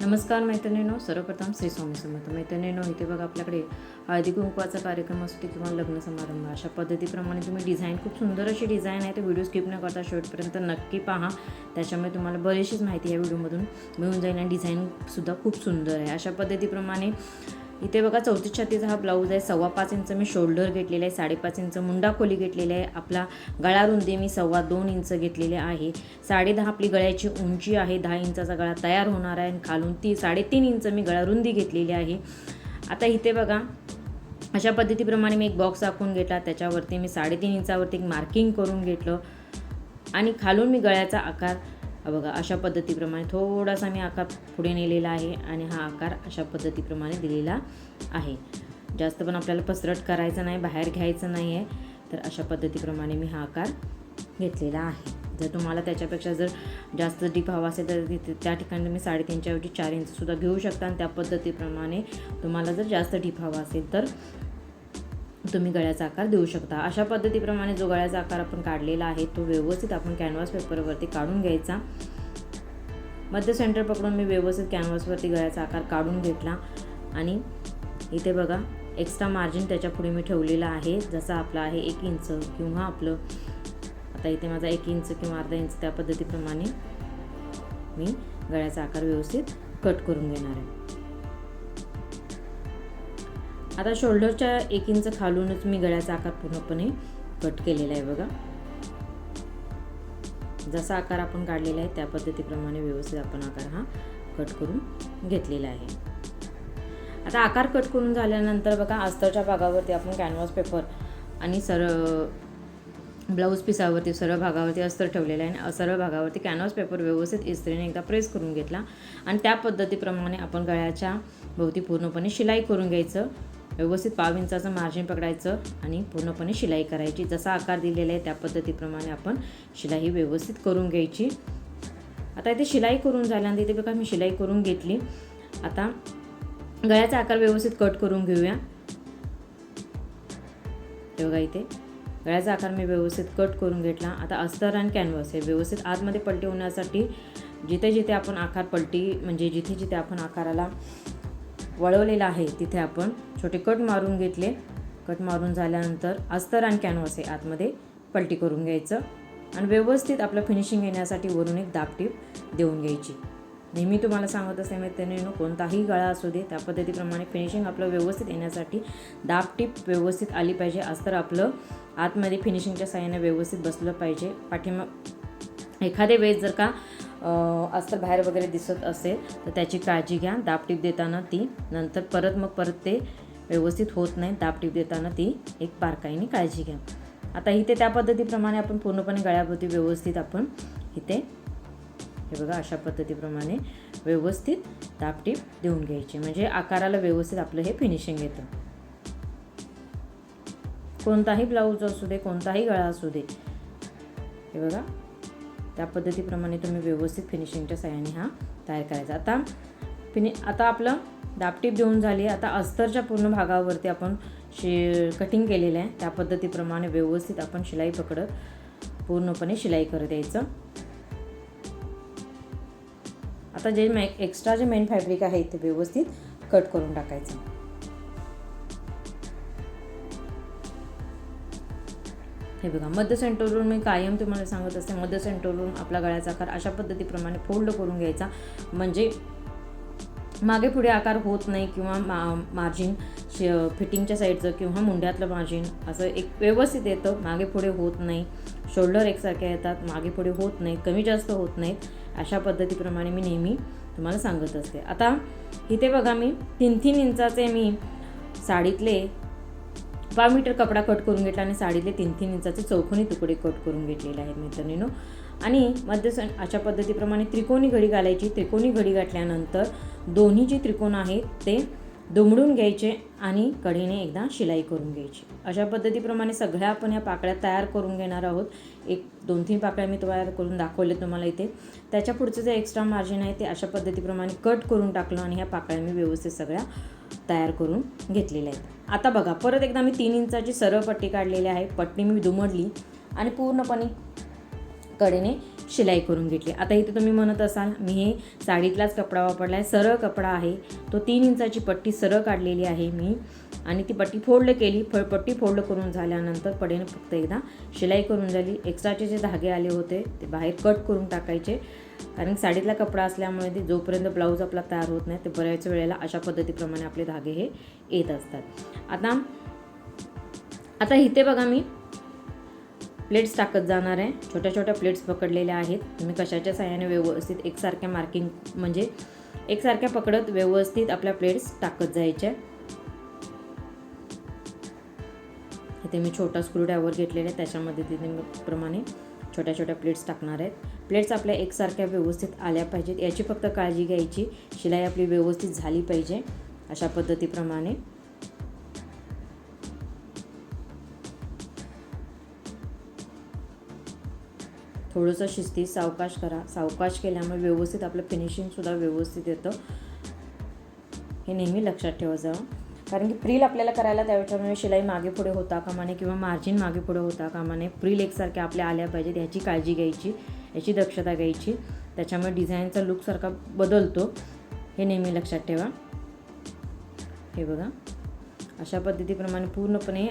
नमस्कार मैत्रिणींनो सर्वप्रथम श्री स्वामी समर्थ. मैत्रिणींनो इथे बघा आपल्याकडे हळदी कुंकवाचा कार्यक्रम असतो किंवा लग्न समारंभ अशा पद्धतीप्रमाणे तुम्ही डिझाईन खूप सुंदर अशी डिझाईन आहे ते व्हिडिओ स्किप न करता शेवटपर्यंत नक्की पहा. त्याच्यामुळे तुम्हाला बरीचशीच माहिती या व्हिडिओमधून मिळून जाईल आणि डिझाईनसुद्धा खूप सुंदर आहे. अशा पद्धतीप्रमाणे इथे बघा चौतीस छातीचा हा ब्लाऊज आहे. सव्वा पाच इंच मी शोल्डर घेतलेला आहे साडेपाच इंच मुंडा खोली घेतलेली आहे. आपला गळा रुंदी मी सव्वा दोन इंच घेतलेले आहे. साडेदहा आपली गळ्याची उंची आहे. दहा इंचाचा गळा तयार होणार आहे आणि खालून ती साडेतीन इंच मी गळा रुंदी घेतलेली आहे. आता इथे बघा अशा पद्धतीप्रमाणे मी एक बॉक्स आखून घेतला. त्याच्यावरती मी साडेतीन इंचावरती एक मार्किंग करून घेतलं. आणि खालून मी गळ्याचा आकार बघा अशा पद्धतीप्रमाणे थोडासा मी आकार पुढे नेलेला आहे आणि हा आकार अशा पद्धतीप्रमाणे दिलेला आहे. जास्त पण आपल्याला पसरट करायचं नाही बाहेर घ्यायचं नाही आहे तर अशा पद्धतीप्रमाणे मी हा आकार घेतलेला आहे. जर तुम्हाला त्याच्यापेक्षा जर जास्त डीप हवा असेल तर तिथे त्या ठिकाणी तुम्ही साडेतीनच्या ऐवजी चार इंचसुद्धा घेऊ शकता आणि त्या पद्धतीप्रमाणे तुम्हाला जर जास्त डीप हवा असेल तर तुम्ही गळ्याचा आकार देऊ शकता. अशा पद्धतीप्रमाणे जो गळ्याचा आकार आपण काढलेला आहे तो व्यवस्थित आपण कॅनव्हास पेपरवरती काढून घ्यायचा. मध्य सेंटर पकडून मी व्यवस्थित कॅनव्हासवरती गळ्याचा आकार काढून घेतला. आणि इथे बघा एक्स्ट्रा मार्जिन त्याच्या पुढे मी ठेवलेलं आहे. जसं आपलं आहे एक इंच किंवा आपलं आता इथे माझा एक इंच किंवा अर्धा इंच त्या पद्धतीप्रमाणे मी गळ्याचा आकार व्यवस्थित कट करून घेणार आहे. आता शोल्डरच्या एक इंच खालूनच मी गळ्याचा आकार पूर्णपणे कट केलेला आहे बघा. जसा आकार आपण काढलेला आहे त्या पद्धतीप्रमाणे व्यवस्थित आपण आकार हा कट करून घेतलेला आहे. आता आकार कट करून झाल्यानंतर बघा अस्तरच्या भागावरती आपण कॅनव्हास पेपर आणि सर ब्लाऊज पिसावरती सरळ भागावरती अस्तर ठेवलेलं आहे आणि सरळ भागावरती कॅनव्हास पेपर व्यवस्थित इस्त्रीने एकदा प्रेस करून घेतला. आणि त्या पद्धतीप्रमाणे आपण गळ्याच्या भोवती पूर्णपणे शिलाई करून घ्यायचं. व्यवस्थित पाव इंचाचं मार्जिन पकडायचं आणि पूर्णपणे शिलाई करायची. जसा आकार दिलेला आहे त्या पद्धतीप्रमाणे आपण शिलाई व्यवस्थित करून घ्यायची. आता इथे शिलाई करून झाल्यानंतर इथे बघा मी शिलाई करून घेतली. आता गळ्याचा आकार व्यवस्थित कट करून घेऊया. ते बघा इथे. गळ्याचा आकार मी व्यवस्थित कट करून घेतला. आता अस्तर आणि कॅनव्हास हे व्यवस्थित आतमध्ये पलटी होण्यासाठी जिथे जिथे आपण आकार पलटी म्हणजे जिथे जिथे आपण आकाराला वळवलेला आहे. तिथे आपण छोटे कट मारून घेतले. कट मारून झाल्यानंतर अस्तर आणि कॅनव्हास हे आतमध्ये पलटी करून घ्यायचं आणि व्यवस्थित आपलं फिनिशिंग येण्यासाठी वरून एक दाबटीप देऊन घ्यायची. नेहमी तुम्हाला सांगत असते मैत्रिणीनं कोणताही गळा असू दे त्या पद्धतीप्रमाणे फिनिशिंग आपलं व्यवस्थित येण्यासाठी दाबटीप व्यवस्थित आली पाहिजे. अस्तर आपलं आतमध्ये फिनिशिंगच्या साह्याने व्यवस्थित बसलं पाहिजे. पाठीमा एखाद्या वेळेस जर का अस्तर बाहेर वगैरे दिसत असेल तर त्याची काळजी घ्या. दाबटीप देताना ती नंतर परत मग परत ते व्यवस्थित होत नाही दाबटीप देताना ती एक बारकाईने काळजी घ्या. आता इथे त्या पद्धतीप्रमाणे आपण पूर्णपणे गळ्याभोवती व्यवस्थित आपण इथे हे बघा अशा पद्धतीप्रमाणे व्यवस्थित दाबटीप देऊन घ्यायची. म्हणजे आकाराला व्यवस्थित आपलं हे फिनिशिंग येतं. कोणताही ब्लाऊज असू दे कोणताही गळा असू दे. हे बघा त्या पद्धतीप्रमाणे तुम्ही व्यवस्थित फिनिशिंगच्या साह्याने हा तयार करायचा. आता फिनि आता आपलं दापटीप देऊन झाली. आता अस्तरच्या पूर्ण भागावरती आपण शे कटिंग केलेलं आहे. त्या पद्धतीप्रमाणे व्यवस्थित आपण शिलाई पकडत पूर्णपणे शिलाई करत यायचं. आता जे मॅ एक्स्ट्रा जे मेन फॅब्रिक आहे ते व्यवस्थित कट करून टाकायचं. हे बघा मध्य सेंटरवरून मी कायम तुम्हाला सांगत असते मध्य सेंटरवरून आपला गळ्याचा आकार अशा पद्धतीप्रमाणे फोल्ड करून घ्यायचा. म्हणजे मागे पुढे आकार होत नाही किंवा मा मार्जिन शे फिटिंगच्या साईडचं किंवा मुंड्यातलं मार्जिन असं एक व्यवस्थित येतं मागे पुढे होत नाही. शोल्डर एकसारख्या येतात मागे पुढे होत नाही कमी जास्त होत नाहीत. अशा पद्धतीप्रमाणे मी नेहमी तुम्हाला सांगत असते. आता इथे बघा मी तीन तीन इंचाचे मी साडीतले बारा मीटर कपडा कट करून घेतला आणि साडीतले तीन तीन इंचाचे चौकोनी तुकडे कट करून घेतलेले आहेत मित्रांनो. आणि मध्य अशा पद्धतीप्रमाणे त्रिकोणी घडी घालायची. त्रिकोणी घडी घातल्यानंतर दोन्ही जे त्रिकोण आहेत ते दुमडून घ्यायचे आणि कढीने एकदा शिलाई करून घ्यायची. अशा पद्धतीप्रमाणे सगळ्या आपण ह्या पाकळ्या तयार करून घेणार आहोत. एक दोन तीन पाकळ्या मी तयार करून दाखवले तुम्हाला इथे. त्याच्या पुढचं जे एक्स्ट्रा मार्जिन आहे ते अशा पद्धतीप्रमाणे कट करून टाकलं आणि ह्या पाकळ्या मी व्यवस्थित सगळ्या तयार करून घेतलेले आहेत. आता बघा परत एकदा मी तीन इंचाची सरळ पट्टी काढलेली आहे. पट्टी मी दुमडली आणि पूर्णपणे कडेने शिलाई करून घेतली. आता इथे तुम्ही म्हणत असाल मी हे साडीतलाच कपडा वापरला आहे सरळ कपडा आहे. तो तीन इंचाची पट्टी सरळ काढलेली आहे मी आणि ती पट्टी फोल्ड केली. फ पट्टी फोल्ड करून झाल्यानंतर पडेने फक्त एकदा शिलाई करून झाली. एक्स्ट्राचे जे धागे आले होते ते बाहेर कट करून टाकायचे. कारण साडीतला कपडा असल्यामुळे ते जोपर्यंत ब्लाऊज आपला तयार होत नाही ते बऱ्याच वेळेला अशा पद्धतीप्रमाणे आपले धागे हे येत असतात. आता आता इथे बघा मी प्लेट्स टाकत जाणार आहे. छोट्या छोट्या प्लेट्स पकडलेल्या आहेत. तुम्ही कशाच्या साह्याने व्यवस्थित एकसारख्या मार्किंग म्हणजे एकसारख्या पकडत व्यवस्थित आपल्या प्लेट्स टाकत जायच्या. इथे मी छोटा स्क्रूड्रायव्हर घेतलेला आहे. त्याच्यामध्ये तिथे प्रमाणे छोट्या छोट्या प्लेट्स टाकणार आहेत. प्लेट्स आपल्या एकसारख्या व्यवस्थित आल्या पाहिजेत. याची फक्त काळजी घ्यायची. शिलाई आपली व्यवस्थित झाली पाहिजे अशा पद्धतीप्रमाणे. थोडंसं शिस्ती सावकाश करा. सावकाश केल्यामुळे व्यवस्थित आपलं फिनिशिंगसुद्धा व्यवस्थित येतं. हे नेहमी लक्षात ठेवा जावं. कारण की प्रिल आपल्याला करायला त्याच्यामुळे शिलाई मागे पुढे होता कामाने किंवा मार्जिन मागे पुढे होता कामाने. प्रिल एकसारख्या आपल्या आल्या पाहिजेत याची काळजी घ्यायची याची दक्षता घ्यायची. त्याच्यामुळे डिझाईनचा लुकसारखा बदलतो. हे नेहमी लक्षात ठेवा. हे बघा. अशा पद्धतीप्रमाणे पूर्णपणे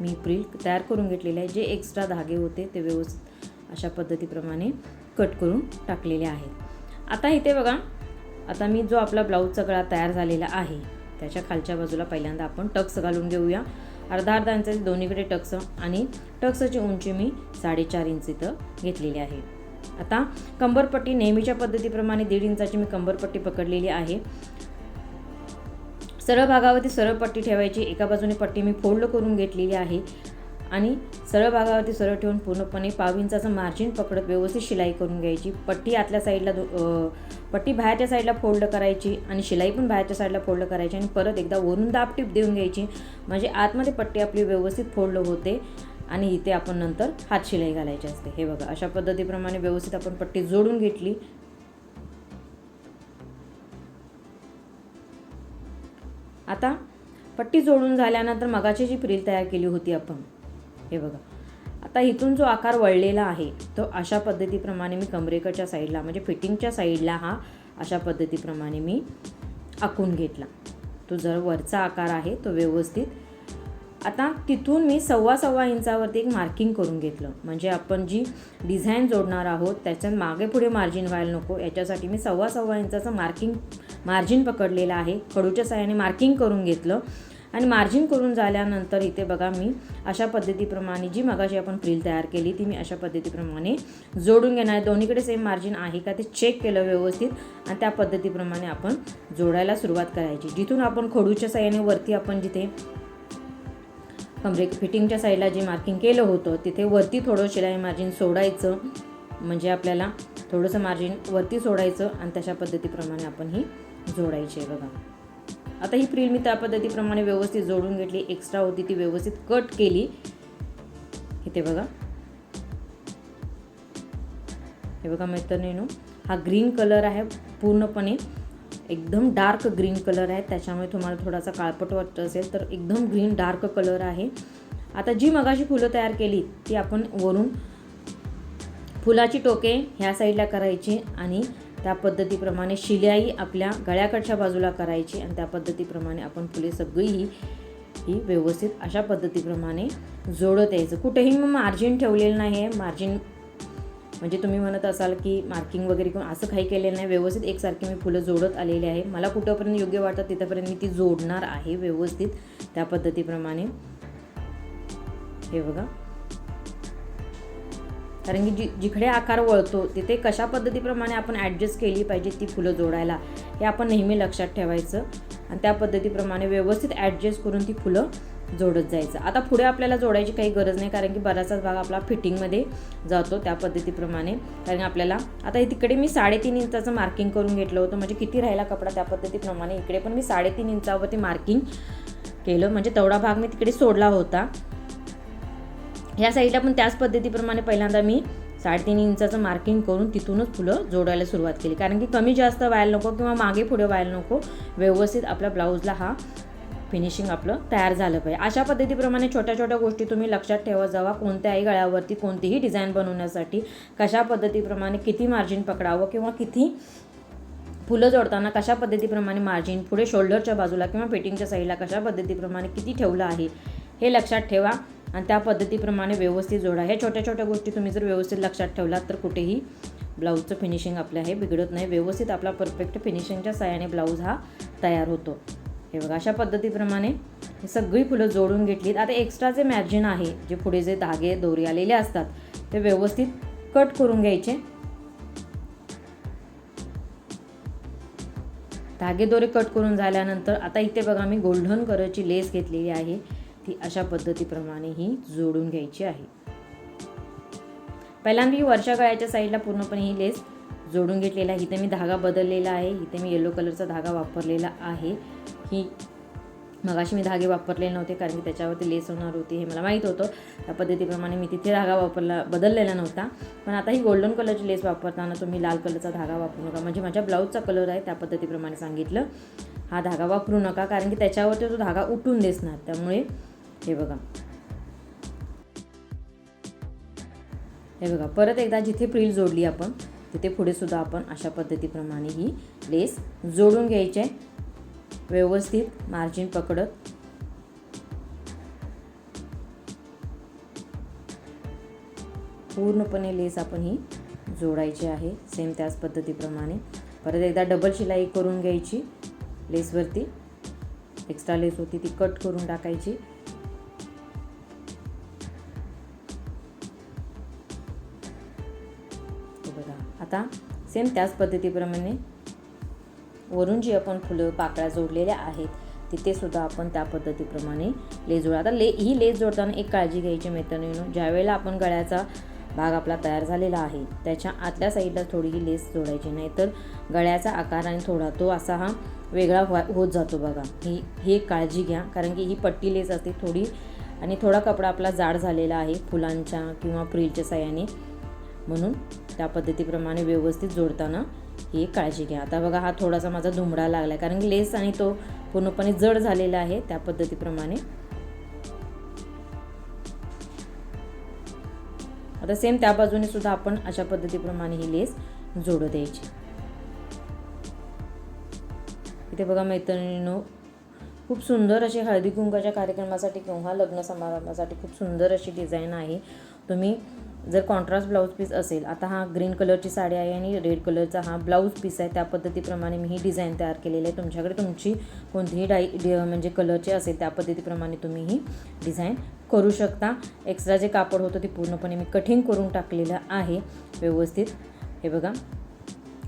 मी प्रिल तयार करून घेतलेले आहे. जे एक्स्ट्रा धागे होते ते व्यवस्थित अशा पद्धतीप्रमाणे कट करून टाकलेले आहेत. आता इथे बघा. आता मी जो आपला ब्लाऊजचा गळा तयार झालेला आहे त्याच्या खालच्या बाजूला पहिल्यांदा आपण टक्स घालून घेऊया. अर्धा अर्धा इंचाचे दोन्हीकडे टक्स आणि टक्सची उंची मी साडेचार इंच इथं घेतलेली आहे. आता कंबरपट्टी नेहमीच्या पद्धतीप्रमाणे दीड इंचाची मी कंबरपट्टी पकडलेली आहे. सरळ भागावरती सरळ पट्टी ठेवायची एका बाजूने पट्टी मी फोल्ड करून घेतलेली आहे आणि सरळ भागावरती सरळ ठेवून पूर्णपणे पाव इंचाचं मार्जिन पकडत व्यवस्थित शिलाई करून घ्यायची. पट्टी आतल्या साईडला दो पट्टी बाहेरच्या साईडला फोल्ड करायची आणि शिलाई पण बाहेरच्या साईडला फोल्ड करायची आणि परत एकदा वरून दाबटीप देऊन घ्यायची. म्हणजे आतमध्ये पट्टी आपली व्यवस्थित फोल्ड होते आणि इथे आपण नंतर हात शिलाई घालायची असते. हे बघा अशा पद्धतीप्रमाणे व्यवस्थित आपण पट्टी जोडून घेतली. आता पट्टी जोडून झाल्यानंतर मगाची जी फ्रील तयार केली होती आपण हे बघा. आता इथून जो आकार वळलेला आहे तो अशा पद्धतीप्रमाणे मी कमरेकडच्या साईडला म्हणजे फिटिंगच्या साईडला हा अशा पद्धतीप्रमाणे मी आखून घेतला. तो जर वरचा आकार आहे तो व्यवस्थित. आता तिथून मी सव्वा सव्वा इंचावरती एक मार्किंग करून घेतलं. म्हणजे आपण जी डिझाईन जोडणार आहोत त्याच्यात मागे पुढे मार्जिन व्हायला नको. याच्यासाठी मी सव्वा सव्वा इंचाचं मार्किंग मार्जिन पकडलेलं आहे. खडूच्या साह्याने मार्किंग करून घेतलं. आणि मार्जिन करून झाल्यानंतर इथे बघा मी अशा पद्धतीप्रमाणे जी मगाशी आपण फ्रील तयार केली ती मी अशा पद्धतीप्रमाणे जोडून घेणार आहे. दोन्हीकडे सेम मार्जिन आहे का ते चेक केलं व्यवस्थित आणि त्या पद्धतीप्रमाणे आपण जोडायला सुरुवात करायची. जिथून आपण खडूच्या साह्याने वरती आपण जिथे कमरे फिटिंगच्या साईडला जे मार्किंग केलं होतं तिथे वरती थोडं शिलाई मार्जिन सोडायचं. म्हणजे आपल्याला थोडंसं मार्जिन वरती सोडायचं आणि तशा पद्धतीप्रमाणे आपण ही जोडायची आहे बघा. आता ही प्रिल मी त्या पद्धतीप्रमाणे व्यवस्थित जोडून घेतली. एक्स्ट्रा होती ती व्यवस्थित कट केली. इथे बघा. हे बघा मैत्रिणीनो हा ग्रीन कलर आहे पूर्णपणे. एकदम डार्क ग्रीन कलर आहे. त्याच्यामुळे तुम्हाला थोडासा काळपट वाटत असेल तर एकदम ग्रीन डार्क कलर आहे. आता जी मगाशी फुलं तयार केली ती आपण वरून फुलाची टोके ह्या साईडला करायची आणि त्या पद्धतीप्रमाणे शिलाई आपल्या गळ्याकडच्या बाजूला करायची आणि त्या पद्धतीप्रमाणे आपण फुले सगळी ही ही व्यवस्थित अशा पद्धतीप्रमाणे जोडत यायचं. कुठेही मग मार्जिन ठेवलेलं नाही आहे मार्जिन म्हणजे तुम्ही म्हणत असाल की मार्किंग वगैरे किंवा असं काही केलेलं नाही. व्यवस्थित एकसारखी मी फुलं जोडत आलेली आहे. मला कुठंपर्यंत योग्य वाटतं तिथंपर्यंत मी ती जोडणार आहे व्यवस्थित त्या पद्धतीप्रमाणे. हे बघा. कारण की जि जिकडे आकार वळतो तिथे कशा पद्धतीप्रमाणे आपण ॲडजस्ट केली पाहिजे ती फुलं जोडायला हे आपण नेहमी लक्षात ठेवायचं. आणि त्या पद्धतीप्रमाणे व्यवस्थित ॲडजस्ट करून ती फुलं जोडत जायचं. आता पुढे आपल्याला जोडायची काही गरज नाही कारण की बराचसाच भाग आपला फिटिंगमध्ये जातो त्या पद्धतीप्रमाणे. कारण आपल्याला आता तिकडे मी साडेतीन इंचाचं मार्किंग करून घेतलं होतं म्हणजे किती राहिला कपडा त्या पद्धतीप्रमाणे इकडे पण मी साडेतीन इंचावरती मार्किंग केलं. म्हणजे तेवढा भाग मी तिकडे सोडला होता. ह्या साईडला पण त्याच पद्धतीप्रमाणे पहिल्यांदा मी साडेतीन इंचाचं मार्किंग करून तिथूनच फुलं जोडायला सुरुवात केली. कारण की कमी जास्त व्हायला नको किंवा मागे पुढे व्हायला नको व्यवस्थित आपल्या ब्लाऊजला हा फिनिशिंग आपलं तयार झालं पाहिजे. अशा पद्धतीप्रमाणे छोट्या छोट्या गोष्टी तुम्ही लक्षात ठेवत जावा कोणत्याही गळ्यावरती कोणतीही डिझाईन बनवण्यासाठी कशा पद्धतीप्रमाणे किती मार्जिन पकडावं किंवा किती फुलं जोडताना कशा पद्धतीप्रमाणे मार्जिन पुढे शोल्डरच्या बाजूला किंवा फिटिंगच्या साईडला कशा पद्धतीप्रमाणे किती ठेवलं आहे हे लक्षात ठेवा. आणि त्या पद्धतीप्रमाणे व्यवस्थित जोडा. ह्या छोट्या छोट्या गोष्टी तुम्ही जर व्यवस्थित लक्षात ठेवलात तर कुठेही ब्लाऊजचं फिनिशिंग आपलं हे बिघडत नाही. व्यवस्थित आपला परफेक्ट फिनिशिंगच्या साह्याने ब्लाऊज हा तयार होतो. हे बघा अशा पद्धतीप्रमाणे हे सगळी फुलं जोडून घेतलीत. आता एक्स्ट्रा जे मॅर्जिन आहे जे पुढे जे धागे दोरी आलेले असतात ते व्यवस्थित कट करून घ्यायचे. धागे दोरे कट करून झाल्यानंतर आता इथे बघा मी गोल्डन कलरची लेस घेतलेली आहे. ती अशा पद्धतीप्रमाणे ही जोडून घ्यायची आहे. पहिल्यांदा ही वर्षा गळ्याच्या साईडला पूर्णपणे ही लेस जोडून घेतलेला आहे. इथे मी धागा बदललेला आहे. इथे मी येलो कलरचा धागा वापरलेला आहे. ही मगाशी मी धागे वापरलेले नव्हते कारण की त्याच्यावरती लेस होणार होती हे मला माहीत होतं. त्या पद्धतीप्रमाणे मी तिथे धागा वापरला बदललेला नव्हता. पण आता ही गोल्डन कलरची लेस वापरताना तुम्ही लाल कलरचा धागा वापरू नका. म्हणजे माझ्या ब्लाऊजचा कलर आहे त्या पद्धतीप्रमाणे सांगितलं. हा धागा वापरू नका कारण की त्याच्यावरती तो धागा उठून दिसणार. त्यामुळे हे बघा. हे बघा परत एकदा जिथे प्रिल जोडली आपण तिथे पुढे सुद्धा आपण अशा पद्धतीप्रमाणे ही लेस जोडून घ्यायची आहे. व्यवस्थित मार्जिन पकडत. पूर्णपणे लेस आपण ही जोडायची आहे सेम त्याच पद्धतीप्रमाणे. परत एकदा डबल शिलाई करून घ्यायची लेसवरती. एक्स्ट्रा लेस होती ती कट करून टाकायची. आता सेम त्याच पद्धतीप्रमाणे वरून जी आपण फुलं पाकळ्या जोडलेल्या आहेत तिथेसुद्धा आपण त्या पद्धतीप्रमाणे लेस जोडा. आता ले ही लेस जोडताना एक काळजी घ्यायची मैत्रिणीनं ज्यावेळेला आपण गळ्याचा भाग आपला तयार झालेला आहे त्याच्या आतल्या साईडला थोडी ही लेस जोडायची नाही तर गळ्याचा आकार आणि थोडा तो असा हा वेगळा होत जातो बघा. ही ही एक काळजी घ्या कारण की ही पट्टी लेस असते थोडी आणि थोडा कपडा आपला जाड झालेला आहे फुलांच्या किंवा प्रिलच्या साह्याने. म्हणून त्या पद्धतीप्रमाणे व्यवस्थित जोडताना ही काळजी घ्या. आता बघा हा थोडासा माझा धुमडा लागला आहे कारण लेस आणि तो पूर्णपणे जड झालेला आहे त्या पद्धतीप्रमाणे. आता सेम त्या बाजूने सुद्धा आपण अशा पद्धतीप्रमाणे ही लेस जोडू द्यायची. इथे बघा मैत्रिणींनो खूप सुंदर अशी हळदी कुंकाच्या कार्यक्रमासाठी किंवा लग्न समारंभासाठी खूप सुंदर अशी डिझाईन आहे. तुम्ही जर कॉन्ट्रास्ट ब्लाऊज पीस असेल आता हा ग्रीन कलरची साडी आहे आणि रेड कलरचा हा ब्लाऊज पीस आहे त्या पद्धतीप्रमाणे मी ही डिझाईन तयार केलेली आहे. तुमच्याकडे तुमची कोणतीही डाई डी म्हणजे कलरची असेल त्या पद्धतीप्रमाणे तुम्ही ही डिझाईन करू शकता. एक्स्ट्रा जे कापड होतं ते पूर्णपणे मी कटिंग करून टाकलेलं आहे व्यवस्थित. हे बघा.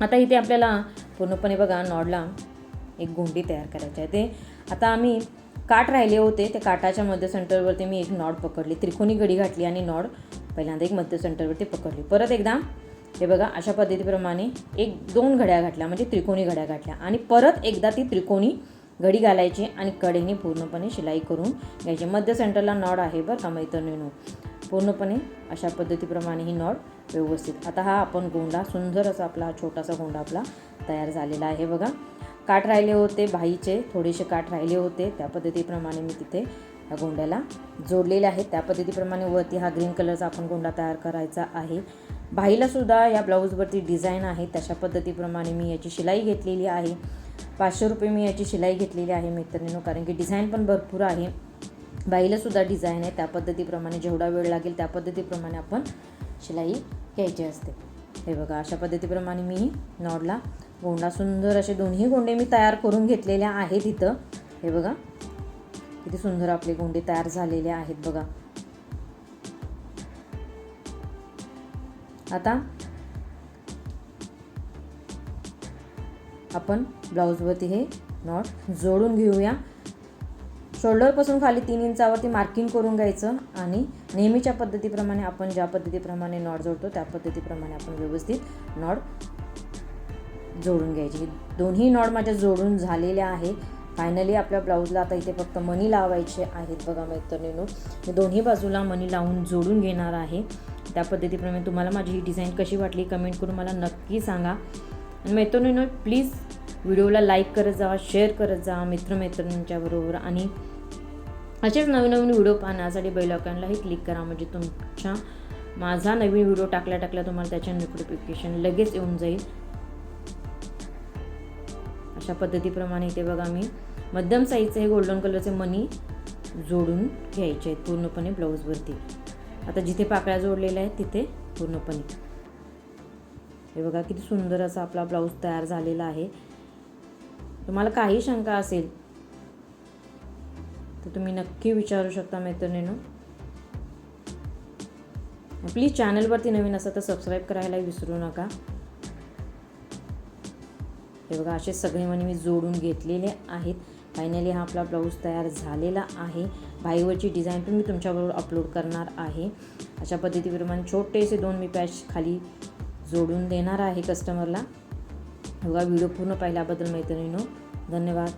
आता इथे आपल्याला पूर्णपणे बघा नॉडला एक गोंडी तयार करायची आहे. ते आता आम्ही काठ राहिले होते त्या काठाच्या मध्य सेंटरवरती मी एक नॉड पकडली. त्रिकोणी गडी घातली आणि नॉड पहिल्यांदा एक मध्य सेंटरवरती पकडली. परत एकदा हे बघा अशा पद्धतीप्रमाणे एक दोन घड्या घातल्या म्हणजे त्रिकोणी घड्या घातल्या. आणि परत एकदा ती त्रिकोणी घडी घालायची आणि कडेने पूर्णपणे शिलाई करून घ्यायची. मध्य सेंटरला नॉड आहे बरं का मैत्रिणीनो? पूर्णपणे अशा पद्धतीप्रमाणे ही नॉड व्यवस्थित. आता हा आपण गोंडा सुंदर असा आपला छोटासा गोंडा आपला तयार झालेला आहे. बघा काठ राहिले होते बाईचे थोडेसे काठ राहिले होते. त्या पद्धतीप्रमाणे मी तिथे या गोंड्याला जोडलेले आहेत. त्या पद्धतीप्रमाणे वरती हा ग्रीन कलरचा आपण गोंडा तयार करायचा आहे. बाहीलासुद्धा या ब्लाऊजवरती डिझाईन आहे. तशा पद्धतीप्रमाणे मी याची शिलाई घेतलेली आहे. पाचशे रुपये मी याची शिलाई घेतलेली आहे मित्रांनो कारण की डिझाईन पण भरपूर आहे. बाईलासुद्धा डिझाईन आहे. त्या पद्धतीप्रमाणे जेवढा वेळ लागेल त्या पद्धतीप्रमाणे आपण शिलाई घ्यायची असते. हे बघा अशा पद्धतीप्रमाणे मी नॉडला गोंडा सुंदर असे दोन्ही गोंडे मी तयार करून घेतलेल्या आहेत इथं. हे बघा किती सुंदर आपले गोंडे तयार झालेले आहेत बघा. आता आपण ब्लाऊजवरती हे नॉट जोडून घेऊया. शोल्डरपासून खाली तीन इंचावरती मार्किंग करून घ्यायचं आणि नेहमीच्या पद्धतीप्रमाणे आपण ज्या पद्धतीप्रमाणे नॉट जोडतो त्या पद्धतीप्रमाणे आपण व्यवस्थित नॉट जोडून घ्यायची. दोन्ही नॉट माझ्या जोडून झालेल्या आहे फायनली आपल्या ब्लाऊजला आता इथे फक्त मनी लावायचे आहेत बघा मैत्रिणीनो. मी दोन्ही बाजूला मनी लावून जोडून घेणार आहे. त्या पद्धतीप्रमाणे तुम्हाला माझी ही डिझाईन कशी वाटली कमेंट करून मला नक्की सांगा. आणि मैत्रिणीनो प्लीज व्हिडिओला लाईक करत जा शेअर करत जा मित्रमैत्रिणींच्याबरोबर आणि असेच नवीन नवीन व्हिडिओ पाहण्यासाठी बेलॉकनलाही क्लिक करा. म्हणजे तुमच्या माझा नवीन व्हिडिओ टाकल्या टाकल्या तुम्हाला त्याच्या नोटिफिकेशन लगेच येऊन जाईल. अशा पद्धतीप्रमाणे इथे बघा मी मध्यम साईजचे हे गोल्डन कलरचे मनी जोडून घ्यायचे आहेत पूर्णपणे ब्लाऊजवरती आता जिथे पाकळ्या जोडलेल्या आहेत तिथे पूर्णपणे. हे बघा किती सुंदर असा आपला ब्लाऊज तयार झालेला आहे. तुम्हाला काही शंका असेल तर तुम्ही नक्की विचारू शकता मैत्रिणीनं. प्लीज चॅनलवरती नवीन असा तर सबस्क्राईब करायला विसरू नका. हे बघा असे सगळे मणी मी जोडून घेतलेले आहेत. फायनली हा आपला ब्लाऊज तयार झालेला आहे. भाईवरची डिझाईन पण मी तुमच्याबरोबर अपलोड करणार आहे. अशा पद्धतीप्रमाणे छोटेसे दोन मी पॅच खाली जोडून देणार आहे कस्टमरला बघा व्हिडिओ पूर्ण पाहिल्याबद्दल मैत्रिणीनो धन्यवाद.